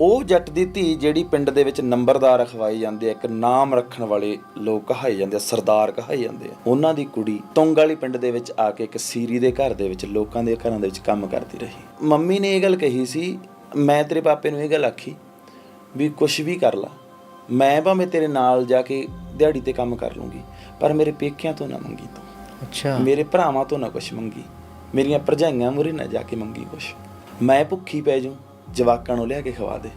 ਉਹ ਜੱਟ ਦੀ ਧੀ ਜਿਹੜੀ ਪਿੰਡ ਦੇ ਵਿੱਚ ਨੰਬਰਦਾਰ ਅਖਵਾਈ ਜਾਂਦੇ ਆ ਇੱਕ ਨਾਮ ਰੱਖਣ ਵਾਲੇ ਲੋਕ ਕਹਾਏ ਜਾਂਦੇ ਆ ਸਰਦਾਰ ਕਹਾਏ ਜਾਂਦੇ ਆ। ਉਹਨਾਂ ਦੀ ਕੁੜੀ ਤੁੰਗ ਵਾਲੀ ਪਿੰਡ ਦੇ ਵਿੱਚ ਆ ਕੇ ਇੱਕ ਸੀਰੀ ਦੇ ਘਰ ਦੇ ਵਿੱਚ ਲੋਕਾਂ ਦੇ ਘਰਾਂ ਦੇ ਵਿੱਚ ਕੰਮ ਕਰਦੀ ਰਹੀ। ਮੰਮੀ ਨੇ ਇਹ ਗੱਲ ਕਹੀ ਸੀ ਮੈਂ ਤੇਰੇ ਪਾਪੇ ਨੂੰ ਇਹ ਗੱਲ ਆਖੀ ਵੀ ਕੁਝ ਵੀ ਕਰ ਲਾ ਮੈਂ ਭਾਵੇਂ ਤੇਰੇ ਨਾਲ ਜਾ ਕੇ ਦਿਹਾੜੀ ਤੇ ਕੰਮ ਕਰ ਲੂੰਗੀ ਪਰ ਮੇਰੇ ਪੇਕਿਆਂ ਤੋਂ ਨਾ ਮੰਗੀ ਤੂੰ। ਅੱਛਾ। ਮੇਰੇ ਭਰਾਵਾਂ ਤੋਂ ਨਾ ਕੁਛ ਮੰਗੀ ਮੇਰੀਆਂ ਭਰਜਾਈਆਂ ਮੂਹਰੇ ਨਾ ਜਾ ਕੇ ਮੰਗੀ ਕੁਛ। ਮੈਂ ਭੁੱਖੀ ਪੈ ਜੂ ਜਵਾਕਾਂ ਨੂੰ ਲਿਆ ਕੇ ਖਵਾ ਦੇ।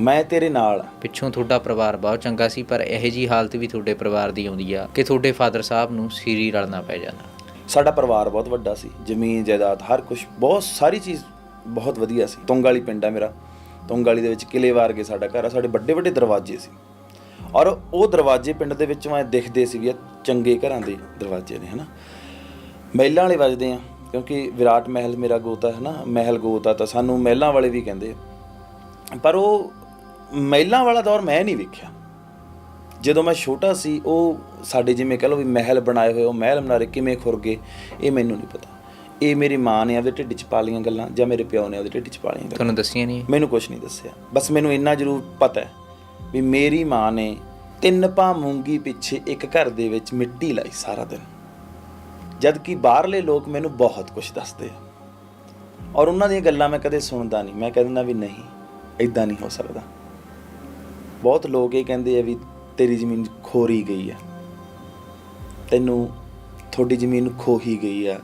ਮੈਂ ਤੇਰੇ ਨਾਲ ਆ। ਪਿੱਛੋਂ ਤੁਹਾਡਾ ਪਰਿਵਾਰ ਬਹੁਤ ਚੰਗਾ ਸੀ ਪਰ ਇਹੋ ਜੀ ਹਾਲਤ ਵੀ ਤੁਹਾਡੇ ਪਰਿਵਾਰ ਦੀ ਆਉਂਦੀ ਆ ਕਿ ਤੁਹਾਡੇ ਫਾਦਰ ਸਾਹਿਬ ਨੂੰ ਸੀਰੀ ਰਲਣਾ ਪੈ ਜਾਂਦਾ ਸਾਡਾ ਪਰਿਵਾਰ ਬਹੁਤ ਵੱਡਾ ਸੀ। ਜ਼ਮੀਨ ਜਾਇਦਾਦ ਹਰ ਕੁਝ ਬਹੁਤ ਸਾਰੀ ਚੀਜ਼ ਬਹੁਤ ਵਧੀਆ ਸੀ। ਤੁੰਗ ਵਾਲੀ ਪਿੰਡ ਆ ਮੇਰਾ। ਤੁੰਗ ਵਾਲੀ ਦੇ ਵਿੱਚ ਕਿਲੇ ਵਾਰ ਕੇ ਸਾਡਾ ਘਰ ਆ। ਸਾਡੇ ਵੱਡੇ ਵੱਡੇ ਦਰਵਾਜ਼ੇ ਸੀ। ਔਰ ਉਹ ਦਰਵਾਜ਼ੇ ਪਿੰਡ ਦੇ ਵਿੱਚੋਂ ਐ ਦਿਖਦੇ ਸੀ ਵੀ ਇਹ ਚੰਗੇ ਘਰਾਂ ਦੇ ਦਰਵਾਜ਼ੇ ਨੇ ਹਨਾ? ਮਹਿਲਾਂ ਵਾਲੇ ਵੱਜਦੇ ਆ। ਕਿਉਂਕਿ ਵਿਰਾਟ ਮਹਿਲ ਮੇਰਾ ਗੋਤਾ ਹੈ ਨਾ ਮਹਿਲ ਗੋਤਾ ਤਾਂ ਸਾਨੂੰ ਮਹਿਲਾਂ ਵਾਲੇ ਵੀ ਕਹਿੰਦੇ। ਪਰ ਉਹ ਮਹਿਲਾਂ ਵਾਲਾ ਦੌਰ ਮੈਂ ਨਹੀਂ ਵੇਖਿਆ। ਜਦੋਂ ਮੈਂ ਛੋਟਾ ਸੀ ਉਹ ਸਾਡੇ ਜਿਵੇਂ ਕਹ ਲਓ ਵੀ ਮਹਿਲ ਬਣਾਏ ਹੋਏ ਉਹ ਮਹਿਲ ਮਨਾਰੇ ਕਿਵੇਂ ਖੁਰ ਗਏ ਇਹ ਮੈਨੂੰ ਨਹੀਂ ਪਤਾ। ਇਹ ਮੇਰੀ ਮਾਂ ਨੇ ਆਪਦੇ ਢਿੱਡ 'ਚ ਪਾ ਲਈਆਂ ਗੱਲਾਂ ਜਾਂ ਮੇਰੇ ਪਿਓ ਨੇ ਆਪਦੇ ਢਿੱਡ 'ਚ ਪਾ ਲਈਆਂ ਗੱਲਾਂ। ਤੁਹਾਨੂੰ ਦੱਸੀਆਂ ਨਹੀਂ? ਮੈਨੂੰ ਕੁਝ ਨਹੀਂ ਦੱਸਿਆ। ਬਸ ਮੈਨੂੰ ਇੰਨਾ ਜ਼ਰੂਰ ਪਤਾ ਹੈ ਵੀ ਮੇਰੀ ਮਾਂ ਨੇ ਤਿੰਨ ਪਾ ਮੂੰਗੀ ਪਿੱਛੇ ਇੱਕ ਘਰ ਦੇ ਵਿੱਚ ਮਿੱਟੀ ਲਾਈ ਸਾਰਾ ਦਿਨ। ਜਦ ਕਿ ਬਾਹਰਲੇ ਲੋਕ ਮੈਨੂੰ ਬਹੁਤ ਕੁਝ ਦੱਸਦੇ ਆ। ਔਰ ਉਹਨਾਂ ਦੀਆਂ ਗੱਲਾਂ ਮੈਂ ਕਦੇ ਸੁਣਦਾ ਨਹੀਂ। ਮੈਂ ਕਹਿੰਦਾ ਵੀ ਨਹੀਂ ਇਦਾਂ ਨਹੀਂ ਹੋ ਸਕਦਾ। ਬਹੁਤ ਲੋਕ ਇਹ ਕਹਿੰਦੇ ਆ ਵੀ ਤੇਰੀ ਜ਼ਮੀਨ ਖੋਰੀ ਗਈ ਆ। ਤੈਨੂੰ ਤੁਹਾਡੀ ਜ਼ਮੀਨ ਖੋਹੀ ਗਈ ਆ,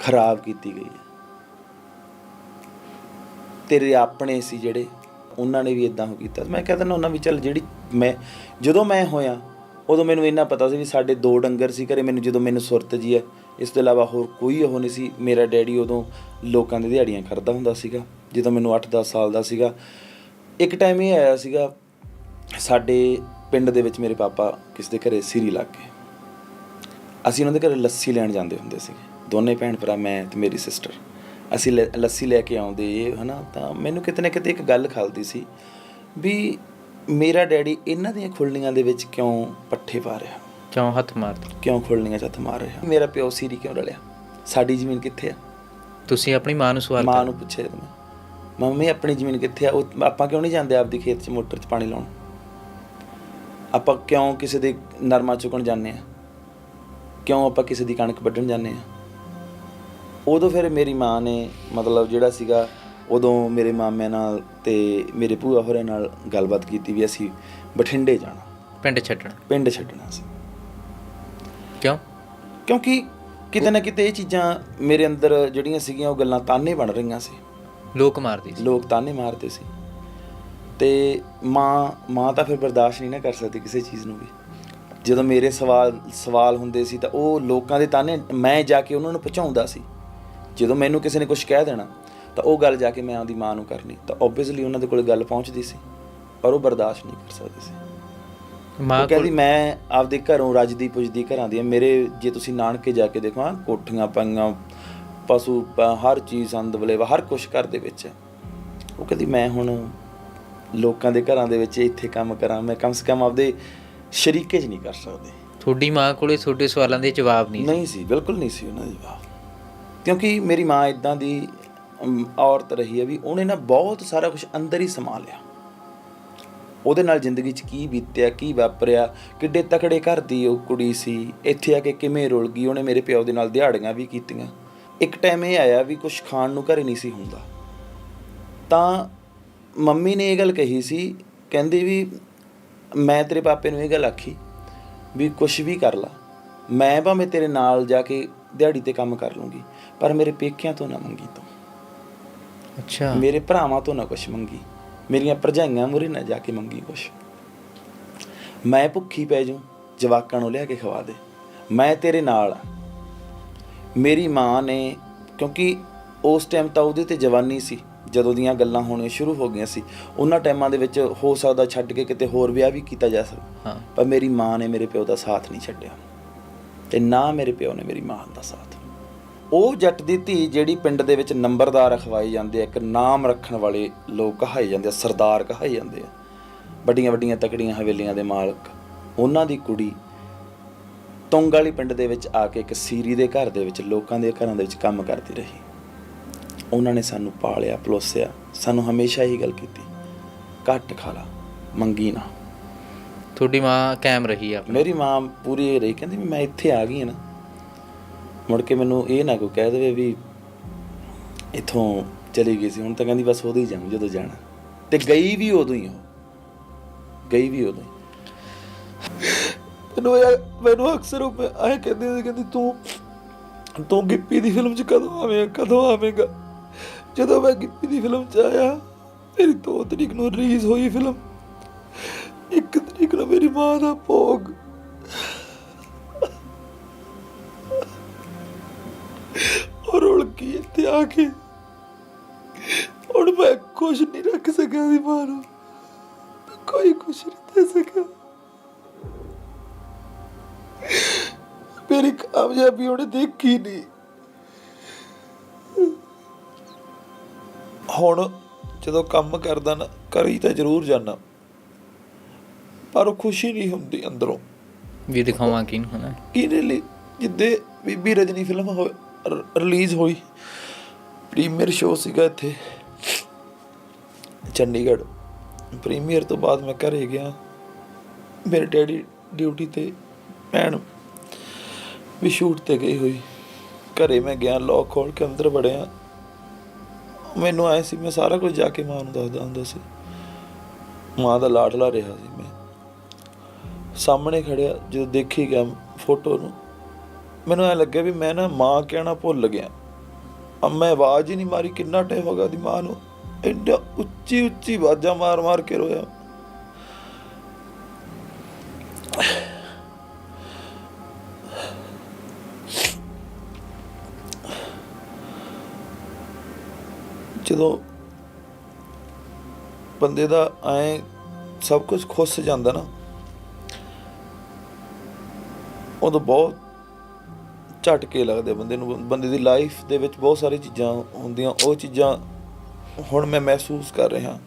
ਖਰਾਬ ਕੀਤੀ ਗਈ ਆ। ਤੇਰੇ ਆਪਣੇ ਸੀ ਜਿਹੜੇ, ਉਹਨਾਂ ਨੇ ਵੀ ਇਦਾਂ ਹੋ ਕੀਤਾ। ਮੈਂ ਕਹਿੰਦਾ ਨਾ ਉਹਨਾਂ ਵੀ ਚੱਲ ਜਿਹੜੀ ਮੈਂ, ਜਦੋਂ ਮੈਂ ਹੋਇਆ, ਉਦੋਂ ਮੈਨੂੰ ਇੰਨਾ ਪਤਾ ਸੀ ਵੀ ਸਾਡੇ ਦੋ ਡੰਗਰ ਸੀ ਘਰੇ, ਮੈਨੂੰ ਜਦੋਂ ਮੈਨੂੰ ਸੁਰਤ ਜੀ ਹੈ ਇਸ ਤੋਂ ਇਲਾਵਾ ਹੋਰ ਕੋਈ ਉਹ ਨਹੀਂ ਸੀ। ਮੇਰਾ ਡੈਡੀ ਉਦੋਂ ਲੋਕਾਂ ਦੀ ਦਿਹਾੜੀਆਂ ਕਰਦਾ ਹੁੰਦਾ ਸੀਗਾ, ਜਦੋਂ ਮੈਨੂੰ 8-10 ਸਾਲ ਦਾ ਸੀਗਾ। ਇੱਕ ਟਾਈਮ ਇਹ ਆਇਆ ਸੀਗਾ, ਸਾਡੇ ਪਿੰਡ ਦੇ ਵਿੱਚ ਮੇਰੇ ਪਾਪਾ ਕਿਸ ਦੇ ਘਰੇ ਸੀਰੀ ਲੱਗ ਗਏ। ਅਸੀਂ ਉਹਨਾਂ ਦੇ ਘਰੇ ਲੱਸੀ ਲੈਣ ਜਾਂਦੇ ਹੁੰਦੇ ਸੀਗੇ। ਦੋਨੇ ਭੈਣ ਭਰਾ, ਮੈਂ ਤੇ ਮੇਰੀ ਸਿਸਟਰ ਅਸੀਂ ਲੈ- ਲੱਸੀ ਲੈ ਕੇ ਆਉਂਦੇ ਇਹ ਹਨਾ, ਤਾਂ ਮੈਨੂੰ ਕਿਤੇ ਨਾ ਕਿਤੇ ਇੱਕ ਗੱਲ ਖਲਦੀ ਸੀ ਵੀ ਮੇਰਾ ਡੈਡੀ ਇਹਨਾਂ ਦੀਆਂ ਖੁਰਲੀਆਂ ਦੇ ਵਿੱਚ ਕਿਉਂ ਪੱਠੇ ਪਾ ਰਿਹਾ? ਕਿਉਂ ਹੱਥ ਮਾਰਦੇ ਕਿਉਂ ਖੁਰਲੀਆਂ 'ਚ ਹੱਥ ਮਾਰ ਰਿਹਾ ਮੇਰਾ ਪਿਓ ਸੀਰੀ ਕਿਉਂ ਰਲਿਆ? ਸਾਡੀ ਜ਼ਮੀਨ ਕਿੱਥੇ ਆ? ਤੁਸੀਂ ਆਪਣੀ ਮਾਂ ਨੂੰ ਸਵਾਲ ਮਾਂ ਨੂੰ ਪੁੱਛਿਆ ਮੈਂ। ਮੰਮੀ ਆਪਣੀ ਜ਼ਮੀਨ ਕਿੱਥੇ ਆ? ਉਹ ਆਪਾਂ ਕਿਉਂ ਨਹੀਂ ਜਾਂਦੇ ਆਪਦੀ ਖੇਤ 'ਚ ਮੋਟਰ 'ਚ ਪਾਣੀ ਲਾਉਣ? ਆਪਾਂ ਕਿਉਂ ਕਿਸੇ ਦੇ ਨਰਮਾ ਚੁਗਣ ਜਾਂਦੇ ਆ? ਕਿਉਂ ਆਪਾਂ ਕਿਸੇ ਦੀ ਕਣਕ ਵੱਢਣ ਜਾਂਦੇ ਆ? ਉਦੋਂ ਫਿਰ ਮੇਰੀ ਮਾਂ ਨੇ ਮਤਲਬ ਜਿਹੜਾ ਸੀਗਾ ਉਦੋਂ ਮੇਰੇ ਮਾਮਿਆਂ ਨਾਲ ਤੇ ਮੇਰੇ ਭੂਆ ਹੋਰਾਂ ਨਾਲ ਗੱਲਬਾਤ ਕੀਤੀ ਵੀ ਅਸੀਂ ਬਠਿੰਡੇ ਜਾਣਾ। ਪਿੰਡ ਛੱਡਣਾ। ਪਿੰਡ ਛੱਡਣਾ ਸੀ। ਕਿਉਂ? ਕਿਉਂਕਿ ਕਿਤੇ ਨਾ ਕਿਤੇ ਇਹ ਚੀਜ਼ਾਂ ਮੇਰੇ ਅੰਦਰ ਜਿਹੜੀਆਂ ਸੀਗੀਆਂ ਉਹ ਗੱਲਾਂ ਤਾਨੇ ਬਣ ਰਹੀਆਂ ਸੀ। ਲੋਕ ਮਾਰਦੇ ਸੀ। ਲੋਕ ਤਾਨੇ ਮਾਰਦੇ ਸੀ। ਤੇ ਮਾਂ ਮਾਂ ਤਾਂ ਫਿਰ ਬਰਦਾਸ਼ਤ ਨਹੀਂ ਨਾ ਕਰ ਸਕਦੀ ਕਿਸੇ ਚੀਜ਼ ਨੂੰ ਵੀ। ਜਦੋਂ ਮੇਰੇ ਸਵਾਲ ਸਵਾਲ ਹੁੰਦੇ ਸੀ ਤਾਂ ਉਹ ਲੋਕਾਂ ਦੇ ਤਾਨੇ ਮੈਂ ਜਾ ਕੇ ਉਹਨਾਂ ਨੂੰ ਪਹੁੰਚਾਉਂਦਾ ਸੀ। ਜਦੋਂ ਮੈਨੂੰ ਕਿਸੇ ਨੇ ਕੁਝ ਕਹਿ ਦੇਣਾ ਤਾਂ ਉਹ ਗੱਲ ਜਾ ਕੇ ਮੈਂ ਆਪਦੀ ਮਾਂ ਨੂੰ ਕਰਨੀ। ਤਾਂ ਆਬਵੀਅਸਲੀ ਉਹਨਾਂ ਦੇ ਕੋਲ ਗੱਲ ਪਹੁੰਚਦੀ ਸੀ ਪਰ ਉਹ ਬਰਦਾਸ਼ਤ ਨਹੀਂ ਕਰ ਸਕਦੀ ਸੀ। ਮਾਂ ਕਹਿੰਦੀ ਮੈਂ ਆਪਦੇ ਘਰੋਂ ਰੱਜਦੀ ਪੁੱਜਦੀ ਘਰਾਂ ਦੀਆਂ ਮੇਰੇ ਜੇ ਤੁਸੀਂ ਨਾਨਕੇ ਜਾ ਕੇ ਦੇਖੋ ਹਾਂ ਕੋਠੀਆਂ ਪਾਈਆਂ ਪਸ਼ੂ ਹਰ ਚੀਜ਼ ਅੰਦਵਲੇ ਹਰ ਕੁਛ ਘਰ ਦੇ ਵਿੱਚ। ਉਹ ਕਹਿੰਦੀ ਮੈਂ ਹੁਣ ਲੋਕਾਂ ਦੇ ਘਰਾਂ ਦੇ ਵਿੱਚ ਇੱਥੇ ਕੰਮ ਕਰਾਂ ਮੈਂ ਕਮ ਸੇ ਕਮ ਆਪਦੇ ਸ਼ਰੀਕੇ 'ਚ ਨਹੀਂ ਕਰ ਸਕਦੀ। ਤੁਹਾਡੀ ਮਾਂ ਕੋਲੇ ਤੁਹਾਡੇ ਸਵਾਲਾਂ ਦੇ ਜਵਾਬ ਨਹੀਂ ਸੀ। ਨਹੀਂ ਸੀ ਬਿਲਕੁਲ ਨਹੀਂ ਸੀ ਉਹਨਾਂ ਦੀ ਜਵਾਬ। ਕਿਉਂਕਿ ਮੇਰੀ ਮਾਂ ਇਦਾਂ ਦੀ ਔਰਤ ਰਹੀ ਹੈ ਵੀ ਉਹਨੇ ਨਾ ਬਹੁਤ ਸਾਰਾ ਕੁਝ ਅੰਦਰ ਹੀ ਸਮਾ ਲਿਆ। ਉਹਦੇ ਨਾਲ ਜ਼ਿੰਦਗੀ 'ਚ ਕੀ ਬੀਤਿਆ ਕੀ ਵਾਪਰਿਆ ਕਿੱਡੇ ਤਕੜੇ ਘਰ ਦੀ ਉਹ ਕੁੜੀ ਸੀ ਇੱਥੇ ਆ ਕੇ ਕਿਵੇਂ ਰੁਲ ਗਈ ਉਹਨੇ ਮੇਰੇ ਪਿਓ ਦੇ ਨਾਲ ਦਿਹਾੜੀਆਂ ਵੀ ਕੀਤੀਆਂ। ਇੱਕ ਟਾਈਮ ਇਹ ਆਇਆ ਵੀ ਕੁਝ ਖਾਣ ਨੂੰ ਘਰੇ ਨਹੀਂ ਸੀ ਹੁੰਦਾ। ਤਾਂ ਮੰਮੀ ਨੇ ਇਹ ਗੱਲ ਕਹੀ ਸੀ ਕਹਿੰਦੀ ਵੀ ਮੈਂ ਤੇਰੇ ਪਾਪੇ ਨੂੰ ਇਹ ਗੱਲ ਆਖੀ ਵੀ ਕੁਝ ਵੀ ਕਰ ਲਾ ਮੈਂ ਭਾਵੇਂ ਤੇਰੇ ਨਾਲ ਜਾ ਕੇ ਦਿਹਾੜੀ ਤੇ ਕੰਮ ਕਰ ਲੂੰਗੀ ਪਰ ਮੇਰੇ ਪੇਕਿਆਂ ਤੋਂ ਨਾ ਮੰਗੀ ਤੂੰ। ਅੱਛਾ। ਮੇਰੇ ਭਰਾਵਾਂ ਤੋਂ ਨਾ ਕੁਛ ਮੰਗੀ। ਮੇਰੀਆਂ ਭਰਜਾਈਆਂ ਮੂਹਰੇ ਨਾ ਜਾ ਕੇ ਮੰਗੀ ਕੁਛ। ਮੈਂ ਭੁੱਖੀ ਪੈ ਜੂ ਜਵਾਕਾਂ ਨੂੰ ਲਿਆ ਕੇ ਖਵਾ ਦੇ। ਮੈਂ ਤੇਰੇ ਨਾਲ ਮੇਰੀ ਮਾਂ ਨੇ ਕਿਉਂਕਿ ਉਸ ਟਾਈਮ ਤਾਂ ਉਹਦੇ ਤੇ ਜਵਾਨੀ ਸੀ ਜਦੋਂ ਦੀਆਂ ਗੱਲਾਂ ਹੋਣੀਆਂ ਸ਼ੁਰੂ ਹੋ ਗਈਆਂ ਸੀ ਉਹਨਾਂ ਟਾਈਮਾਂ ਦੇ ਵਿੱਚ ਹੋ ਸਕਦਾ ਛੱਡ ਕੇ ਕਿਤੇ ਹੋਰ ਵਿਆਹ ਵੀ ਕੀਤਾ ਜਾ ਸਕਦਾ ਪਰ ਮੇਰੀ ਮਾਂ ਨੇ ਮੇਰੇ ਪਿਓ ਦਾ ਸਾਥ ਨਹੀਂ ਛੱਡਿਆ। ਤੇ ਨਾ ਮੇਰੇ ਪਿਓ ਨੇ ਮੇਰੀ ਮਾਂ ਦਾ ਸਾਥ। ਉਹ ਜੱਟ ਦੀ ਧੀ ਜਿਹੜੀ ਪਿੰਡ ਦੇ ਵਿੱਚ ਨੰਬਰਦਾਰ ਅਖਵਾਈ ਜਾਂਦੇ ਆ ਇੱਕ ਨਾਮ ਰੱਖਣ ਵਾਲੇ ਲੋਕ ਕਹਾਏ ਜਾਂਦੇ ਆ ਸਰਦਾਰ ਕਹਾਏ ਜਾਂਦੇ ਆ। ਵੱਡੀਆਂ ਵੱਡੀਆਂ ਤਕੜੀਆਂ ਹਵੇਲੀਆਂ ਦੇ ਮਾਲਕ ਉਹਨਾਂ ਦੀ ਕੁੜੀ ਤੁੰਗ ਵਾਲੀ ਪਿੰਡ ਦੇ ਵਿੱਚ ਆ ਕੇ ਇੱਕ ਸੀਰੀ ਦੇ ਘਰ ਦੇ ਵਿੱਚ ਲੋਕਾਂ ਦੇ ਘਰਾਂ ਦੇ ਵਿੱਚ ਕੰਮ ਕਰਦੀ ਰਹੀ। ਉਹਨਾਂ ਨੇ ਸਾਨੂੰ ਪਾਲਿਆ ਪਲੋਸਿਆ ਸਾਨੂੰ ਹਮੇਸ਼ਾ ਇਹੀ ਗੱਲ ਕੀਤੀ ਘੱਟ ਖਾ ਲਾ ਮੰਗੀ ਨਾ। ਤੁਹਾਡੀ ਮਾਂ ਕਾਇਮ ਰਹੀ ਆ ਮੇਰੀ ਮਾਂ ਪੂਰੀ ਇਹ ਰਹੀ ਕਹਿੰਦੀ ਵੀ ਮੈਂ ਇੱਥੇ ਆ ਗਈ ਹਾਂ ਨਾ। ਮੁੜ ਕੇ ਮੈਨੂੰ ਇਹ ਨਾ ਕੋਈ ਕਹਿ ਦੇਵੇ ਵੀ ਇੱਥੋਂ ਚਲੀ ਗਈ ਸੀ, ਹੁਣ ਤਾਂ ਕਹਿੰਦੀ ਬਸ ਉਦੋਂ ਹੀ ਜਾਊਂ, ਜਦੋਂ ਜਾਣਾ। ਤੇ ਗਈ ਵੀ ਉਦੋਂ ਹੀ ਉਹ। ਗਈ ਵੀ ਉਦੋਂ ਹੀ। ਮੈਨੂੰ ਇਹ, ਮੈਨੂੰ ਅਕਸਰ ਉਹ ਆਏ ਕਹਿੰਦੇ ਸੀ ਕਹਿੰਦੀ ਤੂੰ ਤੂੰ ਗਿੱਪੀ ਦੀ ਫਿਲਮ 'ਚ ਕਦੋਂ ਆਵੇਂਗਾ ਕਦੋਂ ਆਵੇਂਗਾ? ਜਦੋਂ ਮੈਂ ਗਿੱਪੀ ਦੀ ਫਿਲਮ 'ਚ ਆਇਆ, ਮੇਰੀ ਦੋ ਤਰੀਕ ਨੂੰ ਰਿਲੀਜ਼ ਹੋਈ ਫਿਲਮ ਇੱਕ ਤਰੀਕ ਨੂੰ ਮੇਰੀ ਮਾਂ ਦਾ ਭੋਗ। ਇੱਥੇ ਆ ਕੇ ਹੁਣ ਮੈਂ ਕੁਛ ਨਹੀਂ ਰੱਖ ਸਕਿਆ ਦੀ ਮਾਂ ਨੂੰ ਕੋਈ ਕੁਛ ਨਹੀਂ ਦੇ ਸਕਿਆ। ਮੇਰੀ ਕਾਮਯਾਬੀ ਉਹਨੇ ਦੇਖੀ ਨਹੀਂ। ਹੁਣ ਜਦੋਂ ਕੰਮ ਕਰਦਾ ਨਾ ਕਰੀ ਤਾਂ ਜ਼ਰੂਰ ਜਾਣਾ ਪਰ ਉਹ ਖੁਸ਼ੀ ਨਹੀਂ ਹੁੰਦੀ ਅੰਦਰੋਂ। ਵੀ ਦਿਖਾਵਾਂ ਕਿਨ ਹੋਣਾ। ਕਿਹਦੇ ਲਈ? ਜਿੱਦੇ ਬੀਬੀ ਰਜਨੀ ਫਿਲਮ ਰਿਲੀਜ਼ ਹੋਈ ਪ੍ਰੀਮੀਅਰ ਸ਼ੋਅ ਸੀਗਾ ਇੱਥੇ, ਚੰਡੀਗੜ੍ਹ। ਪ੍ਰੀਮੀਅਰ ਤੋਂ ਬਾਅਦ ਮੈਂ ਘਰੇ ਗਿਆ। ਮੇਰੇ ਡੈਡੀ ਡਿਊਟੀ ਤੇ ਭੈਣ ਵੀ ਸ਼ੂਟ ਤੇ ਗਈ ਹੋਈ। ਘਰੇ ਮੈਂ ਗਿਆ ਲੋਕ ਖੋਲ ਕੇ ਅੰਦਰ ਵੜਿਆ। ਮੈਨੂੰ ਆਏ ਸੀ, ਮੈਂ ਸਾਰਾ ਕੁਝ ਜਾ ਕੇ ਮਾਂ ਨੂੰ ਦੱਸਦਾ ਹੁੰਦਾ ਸੀ। ਮਾਂ ਦਾ ਲਾਡਲਾ ਰਿਹਾ ਸੀ ਮੈਂ। ਸਾਹਮਣੇ ਖੜਿਆ, ਜਦੋਂ ਦੇਖੀ ਗਿਆ ਫੋਟੋ ਨੂੰ, ਮੈਨੂੰ ਐ ਲੱਗਿਆ ਵੀ ਮੈਂ ਨਾ ਮਾਂ ਕਹਿਣਾ ਭੁੱਲ ਗਿਆ। ਅਬ ਮੈਂ ਆਵਾਜ਼ ਹੀ ਨਹੀਂ ਮਾਰੀ, ਕਿੰਨਾ ਟਾਈਮ ਹੋ ਗਿਆ ਦੀ ਮਾਂ ਨੂੰ। ਐਡਾ ਉੱਚੀ ਉੱਚੀ ਆਵਾਜ਼ਾਂ ਮਾਰ ਮਾਰ ਕੇ ਰੋਇਆ। ਜਦੋਂ ਬੰਦੇ ਦਾ ਐ ਸਭ ਕੁਝ ਖੁੱਸ ਜਾਂਦਾ ਨਾ, ਉਦੋਂ ਬਹੁਤ ਝਟਕੇ ਲੱਗਦੇ ਬੰਦੇ ਨੂੰ, ਬੰਦੇ ਦੀ ਲਾਈਫ ਦੇ ਵਿੱਚ ਬਹੁਤ ਸਾਰੀ ਚੀਜ਼ਾਂ ਹੁੰਦੀਆਂ, ਉਹ ਚੀਜ਼ਾਂ ਹੁਣ ਮੈਂ ਮਹਿਸੂਸ ਕਰ ਰਿਹਾ।